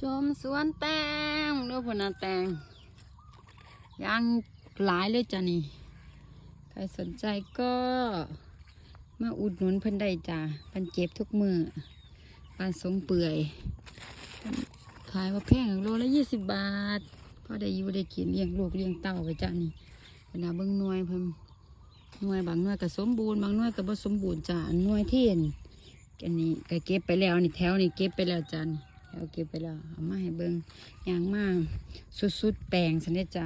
ชมสวนแตงเด้วยผลนาแตงย่างหลายเลยจ้ะนี่ ใครสนใจก็มาอุดหนุนเพิ่นได้จ้ะเพิ่นเจ็บทุกมือปานสงเปื่อยขายว่าแพงโลละยี่สิบบาทพอได้อยู่ได้กินเลี้ยงลูกเลี้ยงเต้าไปจ้ะนี่เวลาเบิ่งหน่วยเพิ่นหน่วยบางหน่วยก็สมบูรณ์บางหน่วยก็บ่สมบูรณ์จ้ะหน่วยเที่เห็นอันนี้ก็เก็บไปแล้วนี่แถวนี่เก็บไปแล้วจ้ะนี่ แถวเก็บไปแล้วเอามาให้เบิ่งยางมาสุดๆแปลงสันเดจ้ะ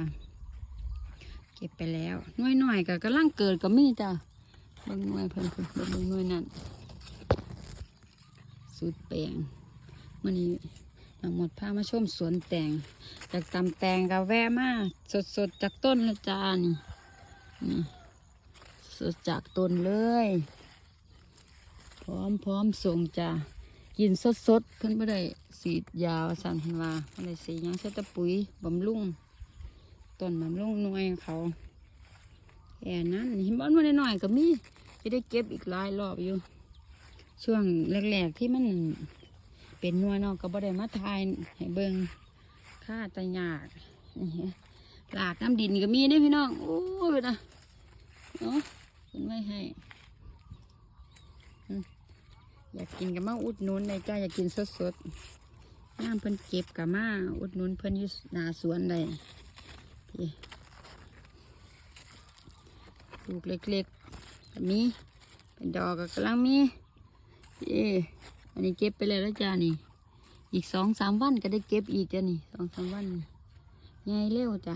เก็บไปแล้วหน่วยหน่อยๆก็กำลังเกิดก็มีจ้ะเบิ่งน่วยเพิ่นเพิ่นเบิ่งน่วยนั่นสุดแปลงมื่อนี้ทั้งหมดพามาชมสวนแตงจากตำแตงก็แวะมาสดๆจากต้นเลยจ้านี่นี่สดจากต้นเลย พร้อมพร้อมส่งจ้า กินสดๆเพิ่นไม่ได้สีดยาวสันเพิ่นว่าไม่ได้สียังใช้ตะปุ๋ยบำรุงต้นมันลงหน่วยเขาแอ่นั้นห็นบ้านมาหน่อยๆก็มีจะได้เก็บอีกหลายรอบอยู่ ช่วงแรกๆที่มันเป็นน่วยนอกก็บ่ได้มาทายให้เบิงค่าตะยากนี่หลากน้ำดินก็มีได้พี่น้องโอ้ยนะเนาะคุณไม่ให้ อยากกินกับมาอุดนุนในจ้าอยากกินสดๆน้ำเพิ่นเก็บกับมาอุดนุนเพิ่นอยู่นาสวนได้ลูกเล็กๆก็มีเป็นดอกก็กำลังมีเออันนี้เก็บไปแล้วแล้วจ้านี่ อีกสองสามวันก็ได้เก็บอีกจ้ะนี่สองสามวันไงเร็วจ้ะ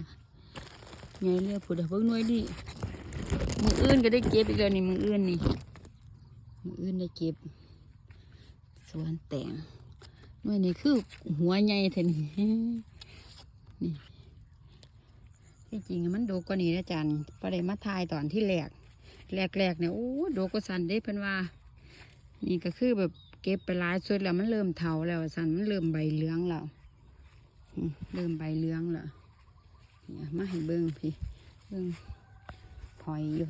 ไงเร็วผู้ใดเพิ่งหน่วยดิมืออื่นก็ได้เก็บอีกแล้วนี่มืออื่นนี่มืออื่นได้เก็บ วนแตงหน่วยนี่คือหัวใหญ่เท่านี้นี่ที่จริงมันโดกกว่านี้นะจันพอได้มาทายตอนที่แรกแรกๆเนี่ยโอ้โดกกว่าสันได้เพิ่นว่า นี่ก็คือแบบเก็บไปหลายสุดแล้วมันเริ่มเถาแล้วสันมันเริ่มใบเหลืองแล้วเริ่มใบเหลืองแล้วเนี่ยมาให้เบิ้งพี่เบิ้งพอยอยู่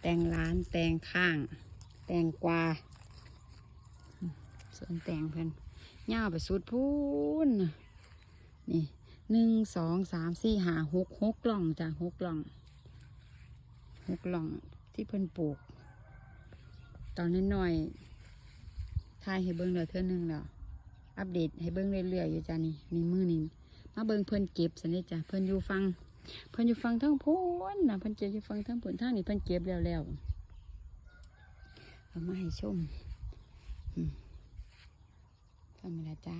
แตงล้านแตงข้าง แตงกวา ส่วนแตงเพิ่นย่าไปสุดพูนน่ะนี่หนึ่งสองสามสี่ห้าหกหกกล่องจ้ะหกกล่องหกกล่องที่เพิ่นปลูก ตอนน้อยๆทายให้เบิ้งเดี๋ยเท่านึงแล้วอัปเดตให้เบิ้งเรื่อยๆอยู่จ้ะนี่นี่มือนี่มาเบิ้งเพิ่นเก็บสันนี่จ้ะเพิ่นอยู่ฟังเพิ่นอยู่ฟังทั้งพ้นนะเพิ่นเจ็บอยู่ฟังทั้งผลทางนี่เพิ่นเก็บแล้วแล้วเอามาให้ชมอืม ทำไมล่ะจ้า